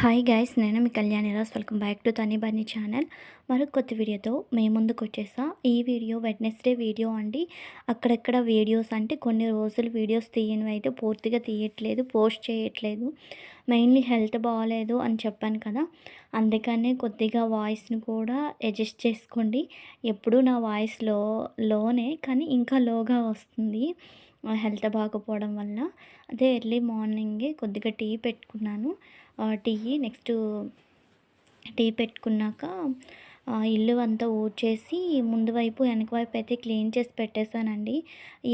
Hi guys నేను మీ Kalyani Raj. Welcome back to Tani Bunny channel. మరొక కొత్త వీడియోతో మేము ముందుకు వచ్చేసా ఈ వీడియో వెడ్నెస్డే వీడియో అండి. అక్కడక్కడ వీడియోస్ అంటే కొన్ని రోజులు వీడియోస్ తీయనివి అయితే పూర్తిగా తీయట్లేదు పోస్ట్ చేయట్లేదు. మెయిన్లీ హెల్త్ బాగాలేదు అని చెప్పాను కదా. అందుకనే కొద్దిగా వాయిస్ని కూడా అడ్జస్ట్ చేసుకోండి. ఎప్పుడూ నా వాయిస్లో లోనే కానీ ఇంకా లోగా వస్తుంది హెల్త్ బాగపోవడం వల్ల. అదే ఎర్లీ మార్నింగే కొద్దిగా టీ పెట్టుకున్నాను. టీ నెక్స్ట్ టీ పెట్టుకున్నాక ఇల్లు అంతా ఊడ్చేసి ముందు వైపు వెనక వైపు అయితే క్లీన్ చేసి పెట్టేశానండి.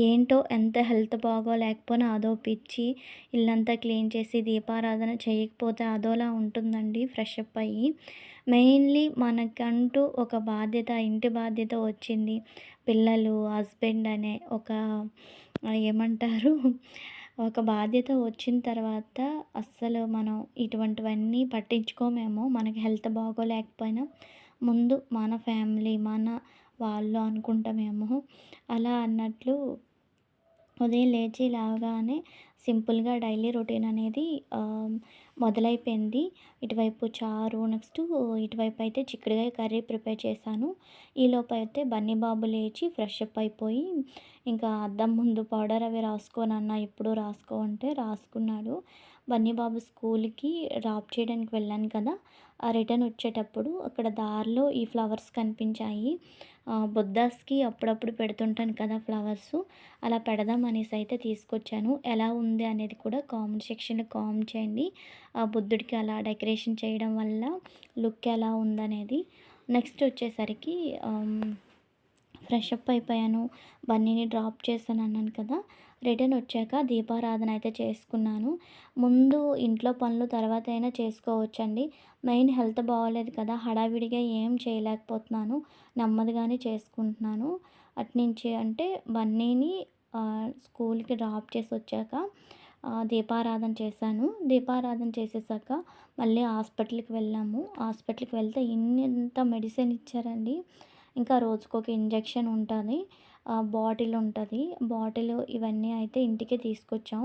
ఏంటో ఎంత హెల్త్ బాగో లేకపోయినా అదో పిచ్చి ఇల్లంతా క్లీన్ చేసి దీపారాధన చేయకపోతే అదోలా ఉంటుందండి ఫ్రెష్ అప్ అయ్యి. మెయిన్లీ మనకంటూ ఒక బాధ్యత ఇంటి బాధ్యత వచ్చింది. పిల్లలు హస్బెండ్ అనే ఒక ఏమంటారు? ఒక బాధ్యత వచ్చిన తర్వాత అస్సలు మనం ఇటువంటివన్నీ పట్టించుకోమేమో. మనకి హెల్త్ బాగోలేకపోయినా ముందు మన ఫ్యామిలీ మన వాళ్ళు అనుకుంటామేమో. అలా అన్నట్లు ఉదయం లేచి లేవగానే సింపుల్గా డైలీ రొటీన్ అనేది మొదలైపోయింది. ఇటువైపు చారు నెక్స్ట్ ఇటువైపు అయితే చిక్కుడుకాయ కర్రీ ప్రిపేర్ చేశాను. ఈలోపు అయితే బన్నీ బాబు లేచి ఫ్రెష్ అప్ అయిపోయి ఇంకా అద్దం ముందు పౌడర్ అవి రాసుకోనన్నా ఎప్పుడు రాసుకో అంటే రాసుకున్నాడు. బన్నీబాబు స్కూల్కి డ్రాప్ చేయడానికి వెళ్ళాను కదా ఆ రిటర్న్ వచ్చేటప్పుడు అక్కడ దారిలో ఈ ఫ్లవర్స్ కనిపించాయి. బుద్ధాస్కి అప్పుడప్పుడు పెడుతుంటాను కదా ఫ్లవర్స్ అలా పెడదాం అనేసి అయితే తీసుకొచ్చాను. ఎలా ఉంది అనేది కూడా కామెంట్ సెక్షన్లో కామెంట్ చేయండి. ఆ బుద్ధుడికి అలా డెకరేషన్ చేయడం వల్ల లుక్ ఎలా ఉందనేది. నెక్స్ట్ వచ్చేసరికి ఫ్రెష్ అప్ అయిపోయాను బన్నీని డ్రాప్ చేశాను అన్నాను కదా. రిటర్న్ వచ్చాక దీపారాధన అయితే చేసుకున్నాను. ముందు ఇంట్లో పనులు తర్వాత అయినా చేసుకోవచ్చండి. మెయిన్ హెల్త్ బాగోలేదు కదా హడావిడిగా ఏం చేయలేకపోతున్నాను. నెమ్మదిగానే చేసుకుంటున్నాను. అట్నుంచి అంటే బన్నీని స్కూల్కి డ్రాప్ చేసి వచ్చాక దీపారాధన చేశాను. దీపారాధన చేసేసాక మళ్ళీ హాస్పిటల్కి వెళ్ళాము. హాస్పిటల్కి వెళ్తే ఇంత మెడిసిన్ ఇచ్చారండి. ఇంకా రోజుకొక ఇంజెక్షన్ ఉంటుంది బాటిల్ ఉంటుంది. బాటిల్ ఇవన్నీ అయితే ఇంటికే తీసుకొచ్చాం.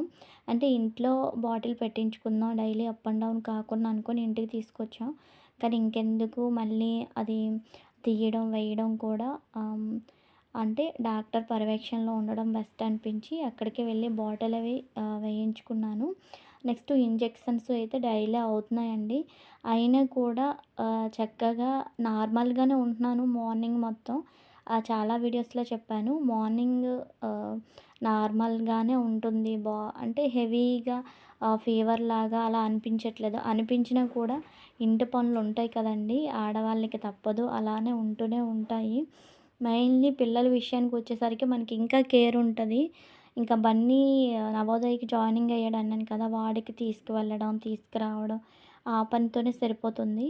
అంటే ఇంట్లో బాటిల్ పెట్టించుకుందాం డైలీ అప్ అండ్ డౌన్ కాకుండా అనుకొని ఇంటికి తీసుకొచ్చాం. కానీ ఇంకెందుకు మళ్ళీ అది తీయడం వేయడం కూడా అంటే డాక్టర్ పర్యవేక్షణలో ఉండడం బెస్ట్ అనిపించి అక్కడికి వెళ్ళి బాటిల్ అవి వేయించుకున్నాను. నెక్స్ట్ ఇంజెక్షన్స్ అయితే డైలీ అవుతున్నాయండి. అయినా కూడా చక్కగా నార్మల్గానే ఉంటున్నాను మార్నింగ్ మొత్తం. చాలా వీడియోస్లో చెప్పాను. మార్నింగ్ నార్మల్గానే ఉంటుంది. బా అంటే హెవీగా ఫీవర్ లాగా అలా అనిపించట్లేదు. అనిపించినా కూడా ఇంటి పనులు ఉంటాయి కదండి. ఆడవాళ్ళకి తప్పదు. అలానే ఉంటూనే ఉంటాయి. మెయిన్లీ పిల్లల విషయానికి వచ్చేసరికి మనకి ఇంకా కేర్ ఉంటుంది. ఇంకా బన్నీ నవోదయకి జాయినింగ్ అయ్యాడు అన్నాను కదా వాడికి తీసుకువెళ్ళడం తీసుకురావడం ఆ పనితోనే సరిపోతుంది.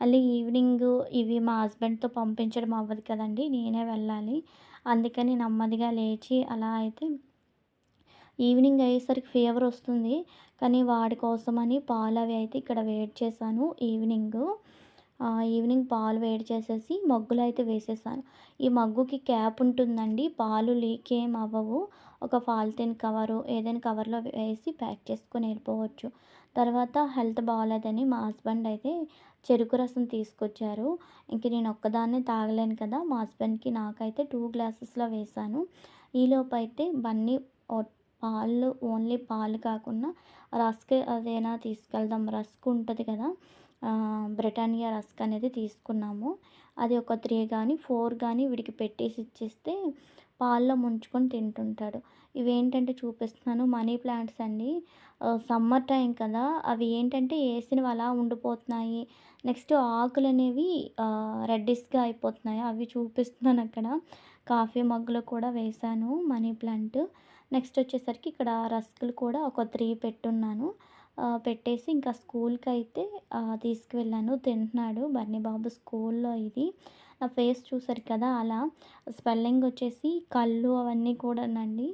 మళ్ళీ ఈవినింగ్ ఇవి మా హస్బెండ్తో పంపించడం అవ్వదు కదండి నేనే వెళ్ళాలి. అందుకని నెమ్మదిగా లేచి అలా అయితే ఈవినింగ్ అయ్యేసరికి ఫీవర్ వస్తుంది. కానీ వాడి కోసమని పాలు అవి అయితే ఇక్కడ వెయిట్ చేశాను ఈవినింగ్. ఈవినింగ్ పాలు వేడి చేసేసి మగ్గులు అయితే వేసేసాను. ఈ మగ్గుకి క్యాప్ ఉంటుందండి పాలు లీక్ ఏం అవ్వవు. ఒక ఫాల్తీన్ కవరు ఏదైనా కవర్లో వేసి ప్యాక్ చేసుకొని వెళ్ళిపోవచ్చు. తర్వాత హెల్త్ బాగాలేదని మా హస్బెండ్ అయితే చెరుకు రసం తీసుకొచ్చారు. ఇంక నేను ఒక్కదాన్నే తాగలేను కదా మా హస్బెండ్కి నాకైతే టూ గ్లాసెస్లో వేశాను ఈలోపు అయితే బన్నీ పాలు ఓన్లీ పాలు కాకుండా రస్క్ అదేనా తీసుకెళ్దాం రస్క్ ఉంటుంది కదా బ్రిటానియా రస్క్ అనేది తీసుకున్నాము. అది ఒక త్రీ కానీ ఫోర్ కానీ వీడికి పెట్టేసి ఇచ్చేస్తే పాల్లో ముంచుకొని తింటుంటాడు. ఇవేంటంటే చూపిస్తున్నాను మనీ ప్లాంట్స్ అండి. సమ్మర్ టైం కదా అవి ఏంటంటే వేసినవి అలా ఉండిపోతున్నాయి. నెక్స్ట్ ఆకులు అనేవి రెడ్డిష్గా అయిపోతున్నాయి. అవి చూపిస్తున్నాను అక్కడ. కాఫీ మగ్గులో కూడా వేశాను మనీ ప్లాంట్. నెక్స్ట్ వచ్చేసరికి ఇక్కడ రస్కులు కూడా ఒక త్రీ పెట్టున్నాను. పెట్టేసి ఇంకా స్కూల్కి అయితే తీసుకువెళ్ళాను. తింటున్నాడు బన్నీ బాబు స్కూల్లో ఇది. నా ఫేస్ చూసారు కదా అలా. స్వెల్లింగ్ వచ్చేసి కళ్ళు అవన్నీ కూడానండి.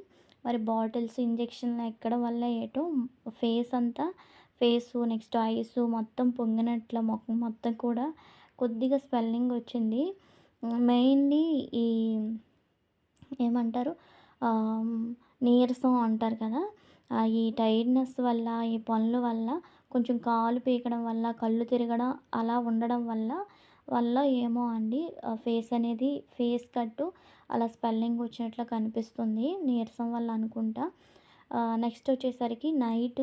మరి బాటిల్స్ ఇంజెక్షన్లు ఎక్కడం వల్ల ఏటో ఫేస్ అంతా ఫేసు నెక్స్ట్ ఐస్ మొత్తం పొంగినట్ల మొఖం మొత్తం కూడా కొద్దిగా స్వెల్లింగ్ వచ్చింది. మెయిన్లీ ఈ ఏమంటారు? నీరసం అంటారు కదా. ఈ టైర్డ్నెస్ వల్ల ఈ పనుల వల్ల కొంచెం కాలు పీకడం వల్ల కళ్ళు తిరగడం అలా ఉండడం వల్ల వల్ల ఏమో అండి ఫేస్ అనేది ఫేస్ కట్టు అలా స్పెల్లింగ్ వచ్చినట్లు కనిపిస్తుంది నీరసం వల్ల అనుకుంటా. నెక్స్ట్ వచ్చేసరికి నైట్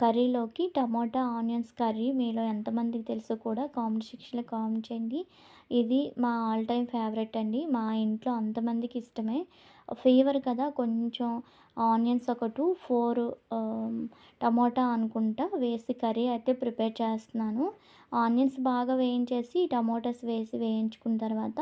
కర్రీలోకి టమాటా ఆనియన్స్ కర్రీ మీలో ఎంతమందికి తెలుసు కూడా కామెంట్ సెక్షన్లో కామెంట్ చేయండి. ఇది మా ఆల్ టైమ్ ఫేవరెట్ అండి మా ఇంట్లో అంతమందికి ఇష్టమే. ఫీవర్ కదా కొంచెం ఆనియన్స్ ఒక టూ ఫోర్ టమోటా అనుకుంటా వేసి కర్రీ అయితే ప్రిపేర్ చేస్తున్నాను. ఆనియన్స్ బాగా వేయించేసి టమోటాస్ వేసి వేయించుకున్న తర్వాత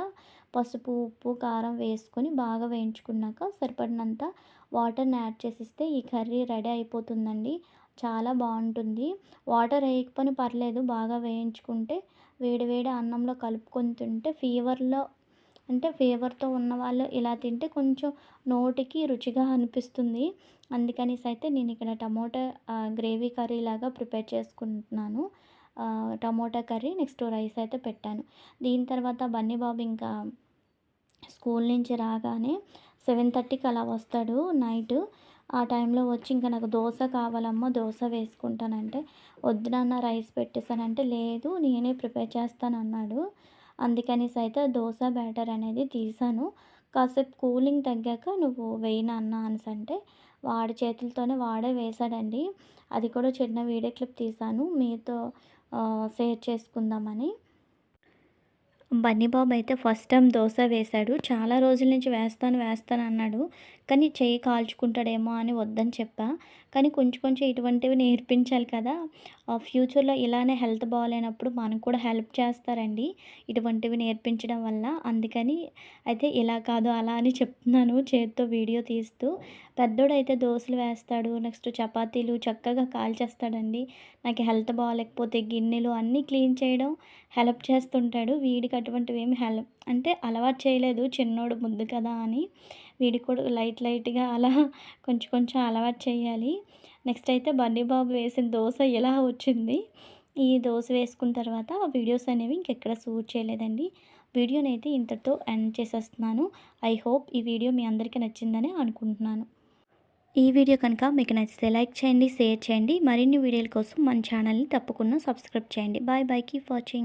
పసుపు ఉప్పు కారం వేసుకొని బాగా వేయించుకున్నాక సరిపడినంత వాటర్ని యాడ్ చేసిస్తే ఈ కర్రీ రెడీ అయిపోతుందండి. చాలా బాగుంటుంది. వాటర్ వేయకపోయినా పర్లేదు బాగా వేయించుకుంటే వేడి వేడి అన్నంలో కలుపుకొని తింటే ఫీవర్లో అంటే ఫీవర్తో ఉన్నవాళ్ళు ఇలా తింటే కొంచెం నోటికి రుచిగా అనిపిస్తుంది. అందుకనేసి అయితే నేను ఇక్కడ టమోటా గ్రేవీ కర్రీ లాగా ప్రిపేర్ చేసుకుంటున్నాను. టమోటా కర్రీ నెక్స్ట్ రైస్ అయితే పెట్టాను. దీని తర్వాత బన్నీ బాబు ఇంకా స్కూల్ నుంచి రాగానే సెవెన్ థర్టీకి అలా వస్తాడు నైట్. ఆ టైంలో వచ్చి ఇంకా నాకు దోశ కావాలమ్మా దోశ వేసుకుంటానంటే వద్దు నాన్న రైస్ పెట్టేసానంటే లేదు నేనే ప్రిపేర్ చేస్తాను అన్నాడు అందుకనేసి అయితే దోశ బ్యాటర్ అనేది తీసాను. కాసేపు కూలింగ్ తగ్గాక నువ్వు వేయిన అన్న అనేసి అంటే వాడి చేతులతోనే వాడే వేశాడండి. అది కూడా చిన్న వీడియో క్లిప్ తీసాను. మీతో షేర్ చేసుకుందామని. బన్నీబాబు అయితే ఫస్ట్ టైం దోశ వేశాడు. చాలా రోజుల నుంచి వేస్తాను వేస్తాను అన్నాడు. కానీ చెయ్యి కాల్చుకుంటాడేమో అని వద్దని చెప్పా. కానీ కొంచెం కొంచెం ఇటువంటివి నేర్పించాలి కదా. ఫ్యూచర్లో ఇలానే హెల్త్ బాగాలేనప్పుడు మనకు కూడా హెల్ప్ చేస్తారండి ఇటువంటివి నేర్పించడం వల్ల. అందుకని అయితే ఇలా కాదు అలా అని చెప్తున్నాను చేతితో వీడియో తీస్తూ. పెద్దోడైతే దోశలు వేస్తాడు నెక్స్ట్ చపాతీలు చక్కగా కాల్చేస్తాడండి. నాకు హెల్త్ బాగాలేకపోతే గిన్నెలు అన్నీ క్లీన్ చేయడం హెల్ప్ చేస్తుంటాడు. వీడికి అటువంటివి ఏమి హెల్ప్ అంటే అలవాటు చేయలేదు. చిన్నోడు ముద్దు కదా అని వీడికి కూడా లైట్ లైట్గా అలా కొంచెం కొంచెం అలవాటు చేయాలి. నెక్స్ట్ అయితే బన్నీ బాబు వేసిన దోశ ఇలా వచ్చింది? ఈ దోశ వేసుకున్న తర్వాత వీడియోస్ అనేవి ఇంకెక్కడ షూట్ చేయలేదండి. వీడియోని అయితే ఇంతతో ఎండ్ చేసేస్తున్నాను. ఐ హోప్ ఈ వీడియో మీ అందరికీ నచ్చిందని అనుకుంటున్నాను. ఈ వీడియో కనుక మీకు నచ్చితే లైక్ చేయండి షేర్ చేయండి. మరిన్ని వీడియోల కోసం మన ఛానల్ని తప్పకుండా సబ్స్క్రైబ్ చేయండి. Bye bye. Keep watching.